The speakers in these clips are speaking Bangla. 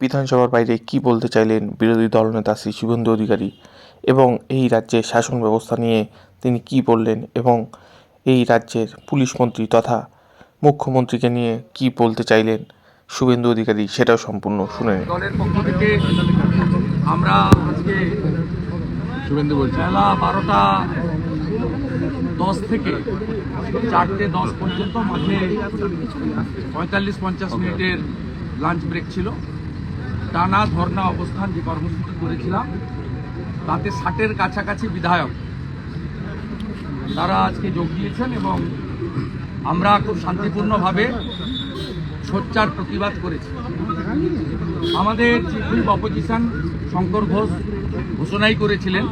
বিধানসভার বাইরে কি বলতে চাইলেন বিরোধী দলনেতা শ্রী শুভেন্দু অধিকারী? এবং এই রাজ্যের শাসন ব্যবস্থা নিয়ে তিনি কি বললেন? এবং এই রাজ্যের পুলিশ মন্ত্রী তথা মুখ্যমন্ত্রীকে নিয়ে কি বলতে চাইলেন শুভেন্দু অধিকারী? সেটাও সম্পূর্ণ শুনে দলের পক্ষ থেকে আমরা আজকে শুভেন্দু বলছি, বেলা বারোটা দশ থেকে চারটে দশ পর্যন্ত মাঝে পঁয়তাল্লিশ পঞ্চাশ মিনিটের লাঞ্চ ব্রেক ছিল। টানা ধর্না অবস্থান যে কর্মসূচি করেছিলাম, তাতে ষাটের কাছাকাছি বিধায়ক তারা আজকে যোগ দিয়েছেন এবং আমরা খুব শান্তিপূর্ণভাবে সোচ্চার প্রতিবাদ করেছি। আমাদের chief whip opposition Shankar Ghosh ঘোষণাই করেছিলেন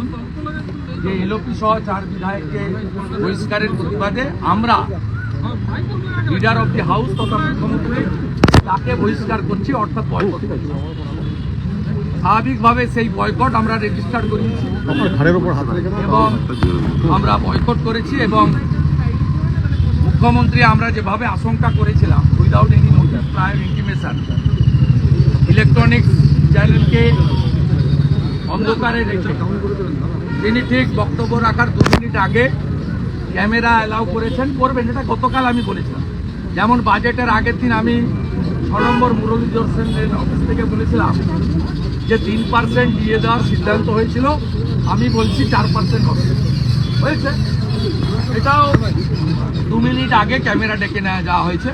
যে এলপি সহ চার বিধায়ককে বহিষ্কারের প্রতিবাদে আমরা লিডার অফ দি হাউস তথা মুখ্যমন্ত্রী তাকে বহিষ্কার করছি অর্থাৎ বয়কট স্বাভাবিকভাবে সেই বয়কট আমরা রেজিস্টার রেখে এবং আমরা বয়কট করেছি এবং মুখ্যমন্ত্রী আমরা যেভাবে আশঙ্কা করেছিলাম উইদাউট এনি প্রায় ইন্টিমেশন ইলেকট্রনিক্স চ্যানেলকে অন্ধকারে রেখে তিনি ঠিক বক্তব্য রাখার দু মিনিট আগে ক্যামেরা অ্যালাউ করেছেন করবেন এটা গতকাল আমি বলেছিলাম। যেমন বাজেটের আগের দিন আমি ছ নম্বর মুরলীধর সেনের অফিস থেকে বলেছিলাম যে তিন পার্সেন্ট দিয়ে দেওয়ার সিদ্ধান্ত হয়েছিল। আমি বলছি চার পার্সেন্ট হবে। হয়েছে? এটাও দু মিনিট আগে ক্যামেরা ডেকে নেওয়া যাওয়া হয়েছে।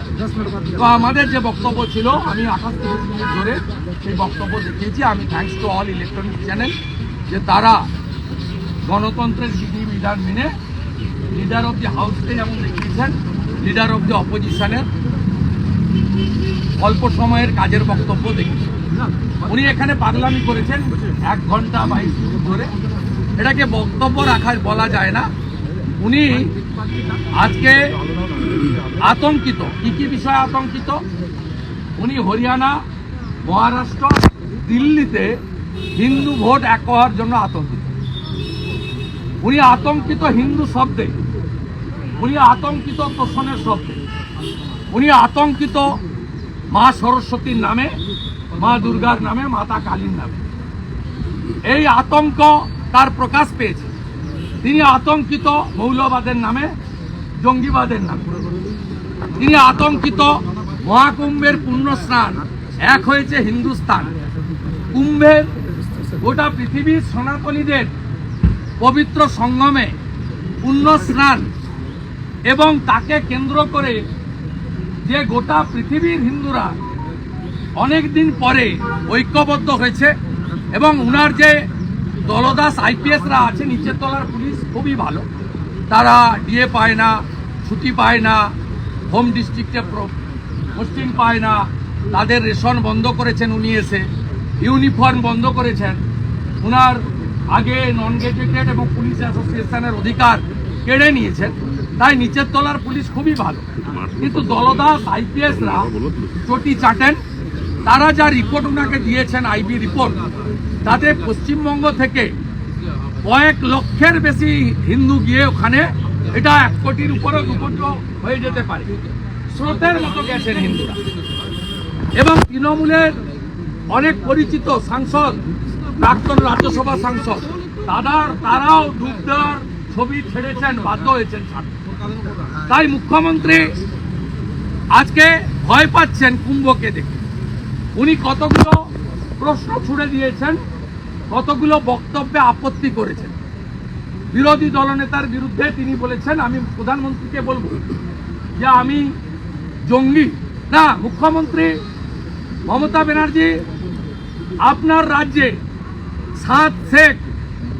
তো আমাদের যে বক্তব্য ছিল, আমি আঠাশ তিরিশ মিনিট ধরে সেই বক্তব্য দেখিয়েছি। আমি thanks to all electronic channel যে তারা গণতন্ত্রের বিধি বিধান মেনে লিডার অফ দি হাউসকে যেমন দেখিয়েছেন লিডার অফ দি অপোজিশনের অল্প সময়ের কাজের বক্তব্য দেখিয়েছেন উনি এখানে পাগলামি করেছেন এক ঘণ্টা বাইশ মিনিট ধরে। এটাকে বক্তব্য রাখা বলা যায় না। উনি আজকে আতঙ্কিত। কি কি বিষয়ে আতঙ্কিত? উনি হরিয়ানা মহারাষ্ট্র দিল্লিতে হিন্দু ভোট এক হওয়ার জন্য আতঙ্কিত। উনি আতঙ্কিত হিন্দু শব্দে। উনি আতঙ্কিত তোষণের শব্দে। উনি আতঙ্কিত মা সরস্বতীর নামে, মা দুর্গার নামে, মাতা কালীর নামে। এই আতঙ্ক তার প্রকাশ পেয়েছে। তিনি আতঙ্কিত মৌলবাদের নামে, জঙ্গিবাদের নামে। তিনি আতঙ্কিত মহাকুম্ভের পুণ্য স্নান এক হয়েছে হিন্দুস্তান কুম্ভের গোটা পৃথিবীর সনাতনীদের পবিত্র সঙ্গমে পুণ্য স্নান এবং তাকে কেন্দ্র করে যে গোটা পৃথিবীর হিন্দুরা অনেক দিন পরে ঐক্যবদ্ধ হয়েছে এবং উনার যে দলদাস আইপিএসরা আছে নিচের তলার পুলিশ খুবই ভালো। তারা ডিএ পায় না, ছুটি পায় না, হোম ডিস্ট্রিক্টে পোস্টিং পায় না। তাদের রেশন বন্ধ করেছেন উনি এসে, ইউনিফর্ম বন্ধ করেছেন। উনার আগে নন গেজেটেড এবং পুলিশ অ্যাসোসিয়েশনের অধিকার কেড়ে নিয়েছেন। তাই নিচের তলার পুলিশ খুবই ভালো। কিন্তু দলদাস আইপিএসরা চটি চাটেন। তারা যা রিপোর্ট ওনাকে দিয়েছেন আইবি রিপোর্ট তাতে পশ্চিমবঙ্গ থেকে কয়েক লক্ষের বেশি হিন্দু গিয়ে ওখানে এটা এক কোটির উপরে উপদ্রব হয়ে যেতে পারে। স্রোতের মতো গেছেন হিন্দুরা। এবং তৃণমূলের অনেক পরিচিত সাংসদ, প্রাক্তন রাজ্যসভা সাংসদ, তারা তারাও ডুব দেওয়ার ছবি ছেড়েছেন, বাধ্য হয়েছেন তাই মুখ্যমন্ত্রী আজকে ভয় পাচ্ছেন কুম্ভকে দেখে। উনি কতগুলো প্রশ্ন ছুড়ে দিয়েছেন, কতগুলো বক্তব্যে আপত্তি করেছেন। বিরোধী দলনেতার বিরুদ্ধে তিনি বলেছেন, আমি প্রধানমন্ত্রীকে বলব যে আমি জঙ্গি। না, মুখ্যমন্ত্রী মমতা ব্যানার্জি, আপনার রাজ্যে সাত শেখ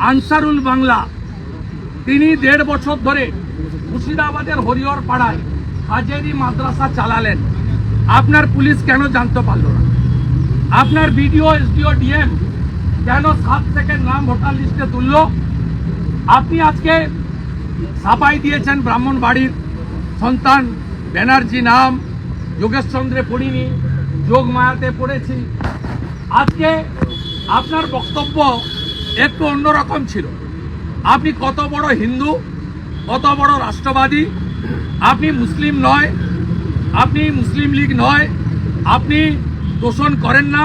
আনসারুল বাংলা তিনি দেড় বছর ধরে মুর্শিদাবাদের হরিহর পাড়ায় হাজেরি মাদ্রাসা চালালেন। আপনার পুলিশ কেন জানতে পারল না? আপনার বিডিও, এসডিও, ডিএম কেন সাত সেকেন্ড নাম ভোটার লিস্টে তুলল? আপনি আজকে সাফাই দিয়েছেন ব্রাহ্মণ বাড়ির সন্তান, ব্যানার্জি নাম যোগেশচন্দ্রে পড়িনি, যোগ মায়াতে পড়েছি। আজকে আপনার বক্তব্য একটু অন্যরকম ছিল। আপনি কত বড় হিন্দু, কত বড় রাষ্ট্রবাদী, আপনি মুসলিম নয়, আপনি মুসলিম লীগ নয়, আপনি তোষণ করেন না,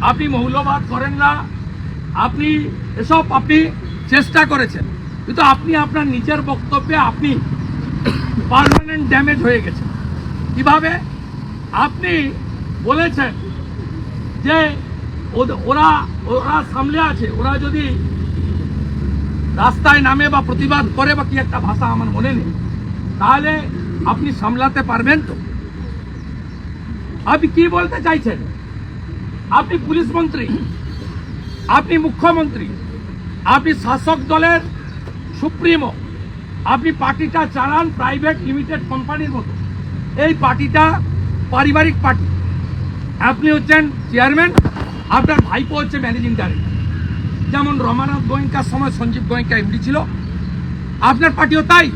আপনি মৌলবাদ করেন না, আপনি এসব আপনি চেষ্টা করেছেন। কিন্তু আপনি আপনার নিজের বক্তব্যে আপনি পার্মানেন্ট ড্যামেজ হয়ে গেছেন। কীভাবে? আপনি বলেছেন যে ওরা ওরা সামলে আছে, ওরা যদি রাস্তায় নামে বা প্রতিবাদ করে বা কি একটা ভাষা আমার মনে নেই। তাহলে আপনি সামলাতে পারবেন তো? আপনি কি বলতে চাইছেন? আপনি পুলিশ মন্ত্রী, আপনি মুখ্যমন্ত্রী, আপনি শাসক দলের সুপ্রিমো, আপনি পার্টিটা চালান প্রাইভেট লিমিটেড কোম্পানির মতো। এই পার্টিটা পারিবারিক পার্টি। আপনি হচ্ছেন চেয়ারম্যান, আপনার ভাইপো হচ্ছে ম্যানেজিং ডাইরেক্টর। যেমন রমানাথ গোয়েঙ্কার সময় সঞ্জীব গোয়েঙ্কা এমডি ছিল। আপনার পার্টিও তাই।